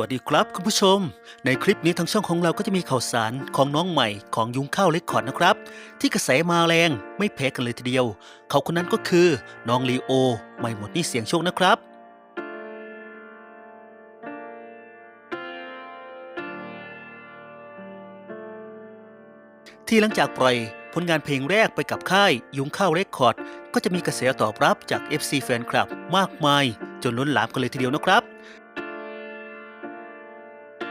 วัสดีครับคุณผู้ชม ในคลิปนี้ทางช่องของเราก็จะมีข่าวสารของน้องใหม่ของยุงข้าวเล็กคอร์ดนะครับ ที่กระแสมาแรงไม่แพ้กันเลยทีเดียว เขาคนนั้นก็คือน้องลีโอ ไม่หมดนี่เสียงโชคนะครับที่หลังจากปล่อยผลงานเพลงแรกไปกับค่ายยุงข้าวเรคคอร์ด ก็จะมีกระแสตอบรับจาก FC แฟนคลับมากมาย จนล้นหลามกันเลยทีเดียวนะครับ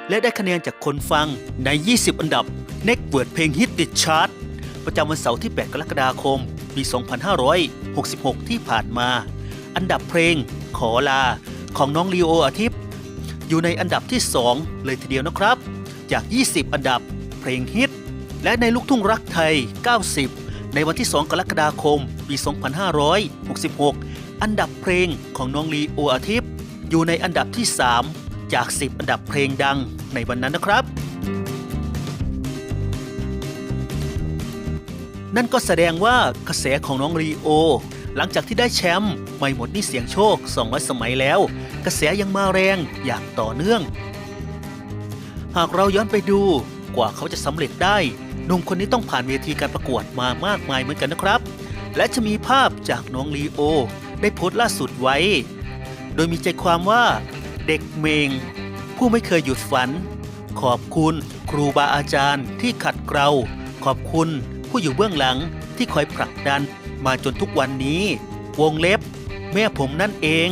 และได้คะแนนจากคนฟังใน 20 อันดับ n e x t w o r d เพลงฮิตติดชาร์ตประจำวันเสาร์ที่ 8 กรกฎาคม ปี 2566 ที่ผ่านมา อันดับเพลง ขอลา ของน้องลีโออาทิตย์ อยู่ในอันดับที่ 2 เลยทีเดียวนะครับ จาก 20 อันดับ เพลงฮิต และในลูกทุ่งรักไทย 90 ในวันที่ 2 กรกฎาคม ปี 2566 อันดับเพลงของน้องลีโออาทิตย์ อยู่ในอันดับที่ 3 จาก 10 อันดับเพลงดังในวันนั้นนะครับ นั่นก็แสดงว่ากระแสของน้องลีโอ หลังจากที่ได้แชมป์ไม่หมดนี่เสียงโชค 200 สมัยแล้ว กระแสยังมาแรงอย่างต่อเนื่อง หากเราย้อนไปดูกว่าเขาจะสำเร็จได้หนุ่มคนนี้ต้องผ่านเวทีการประกวดมามากมายเหมือนกันนะครับ และจะมีภาพจากน้องลีโอ ได้โพสต์ล่าสุดไว้ โดยมีใจความว่า เด็กเมง ผู้ไม่เคยหยุดฝัน ขอบคุณครูบาอาจารย์ที่ขัดเกลาขอบคุณผู้อยู่เบื้องหลังที่คอยผลักดันมาจนทุกวันนี้ วงเล็บ แม่ผมนั่นเอง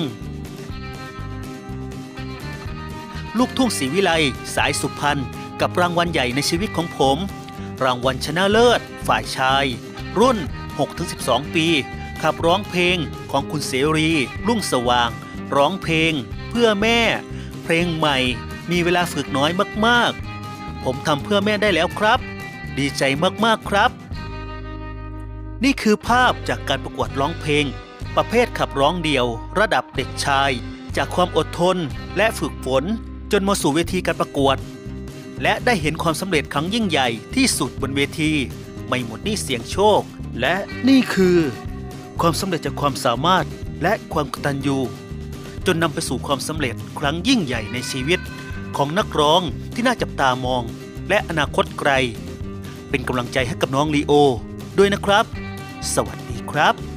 ลูกทุ่งศรีวิไลสายสุพรรณกับรางวัลใหญ่ในชีวิตของผม รางวัลชนะเลิศ ฝ่ายชาย รุ่น 6-12 ปี ขับร้องเพลงของคุณเสรี รุ่งสว่าง ร้องเพลง เพื่อแม่ เพลงใหม่มีเวลาฝึกน้อยมากๆ ผมทำเพื่อแม่ได้แล้วครับ ดีใจมากๆครับ นี่คือภาพจากการประกวดร้องเพลง ประเภทขับร้องเดี่ยว ระดับเด็กชาย จากความอดทนและฝึกฝน จนมาสู่เวทีการประกวด และได้เห็นความสำเร็จครั้งยิ่งใหญ่ที่สุดบนเวที ไม่หมดนี่เสียงโชค และนี่คือ ความสำเร็จจากความสามารถและความกตัญญู จนนำไปสู่ความสำเร็จครั้งยิ่งใหญ่ในชีวิต ของนักร้องที่น่าจับตามอง และอนาคตไกล เป็นกำลังใจให้กับน้องลีโอ ด้วยนะครับ สวัสดีครับ